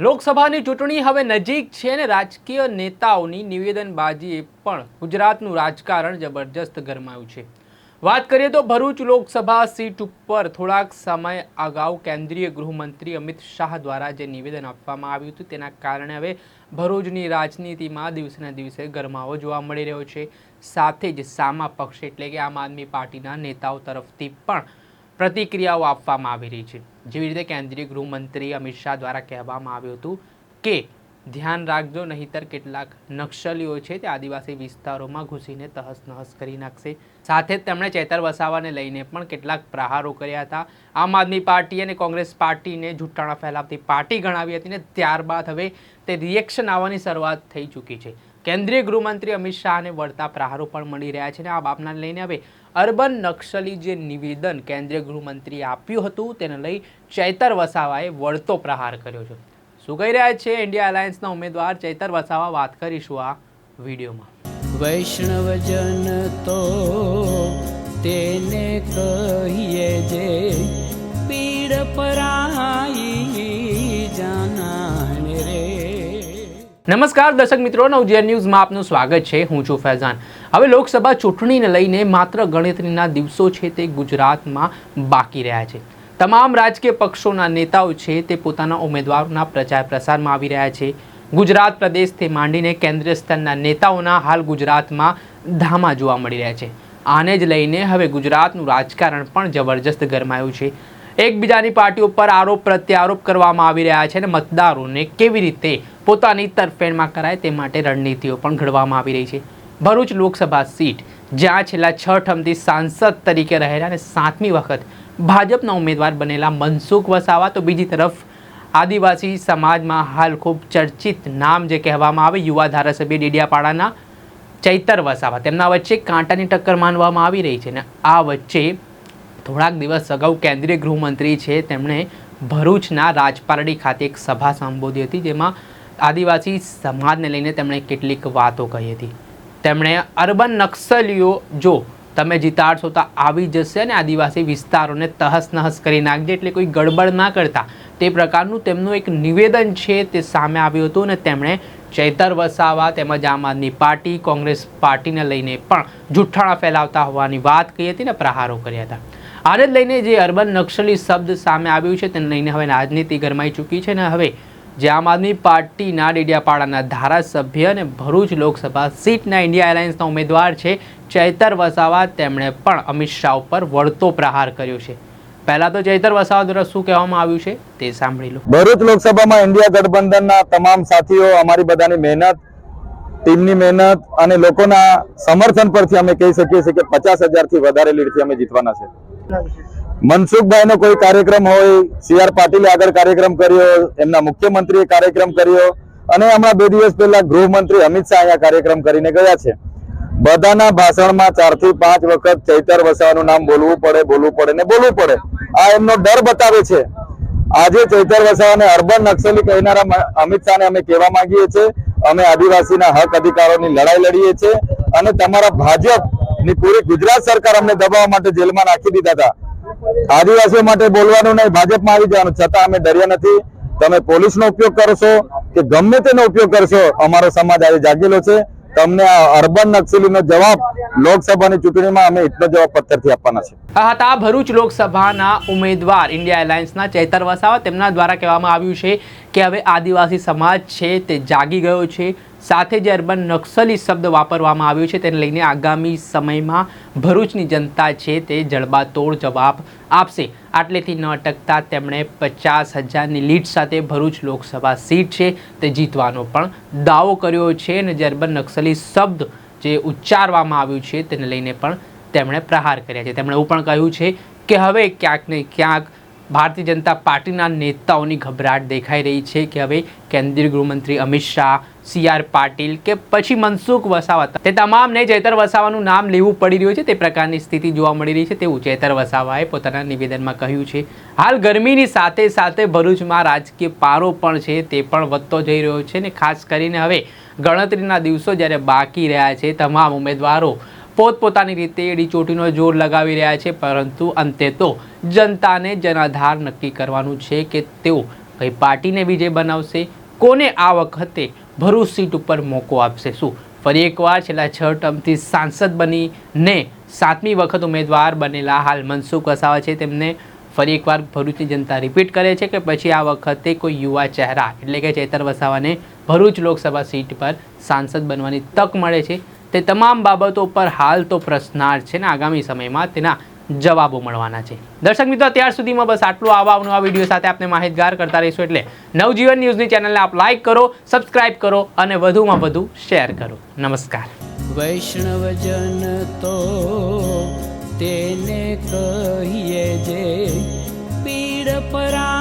લોકસભાની ચૂંટણી હવે નજીક છે અને રાજકીય નેતાઓની નિવેદનબાજીએ પણ ગુજરાતનું રાજકારણ જબરજસ્ત ગરમાયું છે. વાત કરીએ તો ભરૂચ લોકસભા સીટ ઉપર થોડાક સમય અગાઉ કેન્દ્રીય ગૃહમંત્રી અમિત શાહ દ્વારા જે નિવેદન આપવામાં આવ્યું હતું તેના કારણે હવે ભરૂચની રાજનીતિમાં દિવસેના દિવસે ગરમાવો જોવા મળી રહ્યો છે. સાથે જ સામા પક્ષ એટલે કે આમ આદમી પાર્ટીના નેતાઓ તરફથી પણ પ્રતિક્રિયાઓ આપવામાં આવી રહી છે. જેવી રીતે કેન્દ્રીય ગૃહમંત્રી અમિત શાહ દ્વારા કહેવામાં આવ્યું હતું કે, ધ્યાન રાખજો, નહીતર કેટલાક નક્સલીઓ છે તે આદિવાસી વિસ્તારોમાં ઘૂસીને તહસ નહસ કરી નાખશે. સાથે જ તેમણે ચેતર વસાવાને લઈને પણ કેટલાક પ્રહારો કર્યા હતા. આમ આદમી પાર્ટી અને કોંગ્રેસ પાર્ટીને જૂઠાણા ફેલાવતી પાર્ટી ગણાવી હતી ને ત્યારબાદ હવે તે રિએક્શન આવવાની શરૂઆત થઈ ચૂકી છે. કેન્દ્રીય ગૃહમંત્રી અમિત શાહને વળતા પ્રહારો પણ મળી રહ્યા છે અને આ બાબતને લઈને હવે અર્બન નક્સલી જે નિવેદન કેન્દ્રીય ગૃહમંત્રીએ આપ્યું હતું, તેને લઈ ચૈતર વસાવાએ વળતો પ્રહાર કર્યો છે. શું કહી રહ્યા છે ઇન્ડિયા અલાયન્સના ઉમેદવાર? ચૈતર વસાવા, વાત કરીશું આ વિડીયોમાં. વૈષ્ણવજન તો તેને કહીએ જે પીડ પરાઈ નમસ્કાર દર્શક મિત્રો, નવજીવન ન્યૂઝમાં આપનું સ્વાગત છે. હું છું ફૈઝાન. હવે લોકસભા ચૂંટણીને લઈને માત્ર ગણતરીના દિવસો છે તે ગુજરાતમાં બાકી રહ્યા છે. તમામ રાજકીય પક્ષોના નેતાઓ છે તે પોતાના ઉમેદવારોના પ્રચાર પ્રસારમાં આવી રહ્યા છે. ગુજરાત પ્રદેશથી માંડીને કેન્દ્રીય સ્તરના નેતાઓના હાલ ગુજરાતમાં ધામા જોવા મળી રહ્યા છે. આને જ લઈને હવે ગુજરાતનું રાજકારણ પણ જબરજસ્ત ગરમાયું છે. એકબીજાની પાર્ટીઓ પર આરોપ પ્રત્યારોપ કરવામાં આવી રહ્યા છે અને મતદારોને કેવી રીતે પોતાની તરફેણમાં કરાય તે માટે રણનીતિઓ પણ ઘડવામાં આવી રહી છે. ભરૂચ લોકસભા સીટ, જ્યાં છેલ્લા છ ઠમથી સાંસદ તરીકે રહેલા અને સાતમી વખત ભાજપના ઉમેદવાર બનેલા મનસુખ વસાવા, તો બીજી તરફ આદિવાસી સમાજમાં હાલ ખૂબ ચર્ચિત નામ જે કહેવામાં આવે, યુવા ધારાસભ્ય ડેડિયાપાડાના ચૈતર વસાવા. તેમના વચ્ચે કાંટાની ટક્કર માનવામાં આવી રહી છે ને આ વચ્ચે થોડાક દિવસ અગાઉ કેન્દ્રીય ગૃહમંત્રી છે, તેમણે ભરૂચના રાજપારડી ખાતે એક સભા સંબોધી હતી, જેમાં આદિવાસી સમાજને લઈને તેમણે કેટલીક વાતો કહી હતી. તેમણે અર્બન નક્સલીઓ, જો તમે જીતાડશો તો આવી જશે અને આદિવાસી વિસ્તારોને તહસ નહસ કરી નાખજે એટલે કોઈ ગડબડ ના કરતા. તે પ્રકારનું તેમનું એક નિવેદન છે તે સામે આવ્યું હતું અને તેમણે ચૈતર વસાવા તેમજ આમ આદમી પાર્ટી, કોંગ્રેસ પાર્ટીને લઈને પણ જૂઠાણા ફેલાવતા હોવાની વાત કહી હતી ને પ્રહારો કર્યા હતા. આને જ લઈને જે અર્બન નક્સલી શબ્દ સામે આવ્યું છે તેને લઈને હવે રાજનીતિ ગરમાઈ ચૂકી છે ને હવે જે આમ આદમી પાર્ટીના ડેડિયાપાડાના ધારાસભ્ય અને ભરૂચ લોકસભા સીટના ઇન્ડિયા એલાયન્સના ઉમેદવાર છે ચૈતર વસાવા. તેમણે પણ અમિત શાહ ઉપર વળતો પ્રહાર કર્યો છે. પહેલા તો ચૈતર વસાવા દ્વારા શું કહેવામાં આવ્યું છે તે સાંભળી લો. ભરૂચ લોકસભામાં ઇન્ડિયા ગઠબંધનના તમામ સાથીઓ, અમારી બધાની મહેનત, ટીમની મહેનત અને લોકોના સમર્થન પરથી અમે કહી શકીએ છીએ કે પચાસ હજારથી વધારે લીડથી અમે જીતવાના છે. મનસુખભાઈનો કોઈ કાર્યક્રમ હોય સી આર પાટીલે આગળ કાર્યક્રમ કર્યો, એમના મુખ્યમંત્રીએ કાર્યક્રમ કર્યો, અને હમણાં બે દિવસ પહેલા ગૃહમંત્રી અમિત શાહ અહીંયા કાર્યક્રમ કરીને ગયા છે. બધાના ભાષણમાં ચારથી પાંચ વખત ચૈતર વસાવાનું નામ બોલવું પડે બોલવું પડે ને બોલવું પડે. આ એમનો ડર બતાવે છે. આજે ચૈતર વસાવાને અર્બન નક્સલી કહેનારા અમિત શાહને અમે કહેવા માંગીએ છીએ, અમે આદિવાસીના હક અધિકારોની લડાઈ લડીએ છીએ, અને તમારા ભાજપની પૂરી ગુજરાત સરકાર અમને દબાવવા માટે જેલમાં નાખી દીધા હતા. આદિવાસીઓ માટે બોલવાનું નહીં, ભાજપમાં આવી જવાનું. છતાં અમે ડર્યા નથી. તમે પોલીસનો ઉપયોગ કરશો કે ગમે તેનો ઉપયોગ કરશો અમારો સમાજ આજે જાગેલો છે. તમને આ અર્બન નક્સલીનો જવાબ લોકસભાની ચૂંટણીમાં અમે એટલો જવાબ પથ્થરથી આપવાના છે. આ હતા ભરૂચ લોકસભાના ઉમેદવાર ઇન્ડિયા એલાયન્સના ચૈતર વસાવા, તેમના દ્વારા કહેવામાં આવ્યું છે કે હવે આદિવાસી સમાજ છે તે જાગી ગયો છે. સાથે જે અર્બન નક્સલી શબ્દ વાપરવામાં આવ્યો છે. તેને લઈને આગામી સમયમાં ભરૂચની જનતા છે તે જડબાતોડ જવાબ આપશે. આટલેથી ન અટકતા તેમણે પચાસ હજારની લીડ સાથે ભરૂચ લોકસભા સીટ છે તે જીતવાનો પણ દાવો કર્યો છે અને જે અર્બન નક્સલી શબ્દ જે ઉચ્ચારવામાં આવ્યું છે તેને લઈને પણ તેમણે પ્રહાર કર્યા છે. તેમણે એવું પણ કહ્યું છે કે હવે ક્યાંક ને ક્યાંક ભારતીય જનતા પાર્ટીના નેતાઓની ગભરાટ દેખાઈ રહી છે કે હવે કેન્દ્રીય ગૃહમંત્રી અમિત શાહ, સી આર પાટીલ કે પછી મનસુખ વસાવા તે તમામને ચેતર વસાવાનું નામ લેવું પડી રહ્યું છે તે પ્રકારની સ્થિતિ જોવા મળી રહી છે તેવું ચેતર વસાવાએ પોતાના નિવેદનમાં કહ્યું છે. હાલ ગરમીની સાથે સાથે ભરૂચમાં રાજકીય પારો પણ છે તે પણ વધતો જઈ રહ્યો છે ને ખાસ કરીને હવે ગણતરીના દિવસો જ્યારે બાકી રહ્યા છે, તમામ ઉમેદવારો પોતપોતાની રીતે એડી ચોટીનો જોર લગાવી રહ્યા છે, પરંતુ અંતે તો જનતાને જનાધાર નક્કી કરવાનું છે કે તેઓ કઈ પાર્ટીને વિજય બનાવશે, કોને આ વખતે ભરૂચ સીટ ઉપર મોકો આપશે, શું ફરી એકવાર છેલ્લા છ ટર્મથી સાંસદ બનીને સાતમી વખત ઉમેદવાર બનેલા હાલ મનસુખ વસાવા છે, તેમને ફરી એકવાર ભરૂચની જનતા રિપીટ કરે છે કે પછી આ વખતે કોઈ યુવા ચહેરા, એટલે કે ચેતર વસાવાને ભરૂચ લોકસભા સીટ પર સાંસદ બનવાની તક મળે છે. તે તમામ બાબતો પર હાલ તો પ્રશ્નાર્થ છે ને આગામી સમયમાં તેના જવાબો મળવાના છે. દર્શક મિત્રો, અત્યાર સુધીમાં બસ આટલું આવા નવા વીડિયો સાથે આપણે માહિતગાર કરતા રહીશું એટલે નવજીવન ન્યૂઝની ચેનલને આપ લાઈક કરો સબસ્ક્રાઇબ કરો અને વધુમાં વધુ શેર કરો. નમસ્કાર. વૈષ્ણવજન તો તેને કહીએ જે પીડ પરાઈ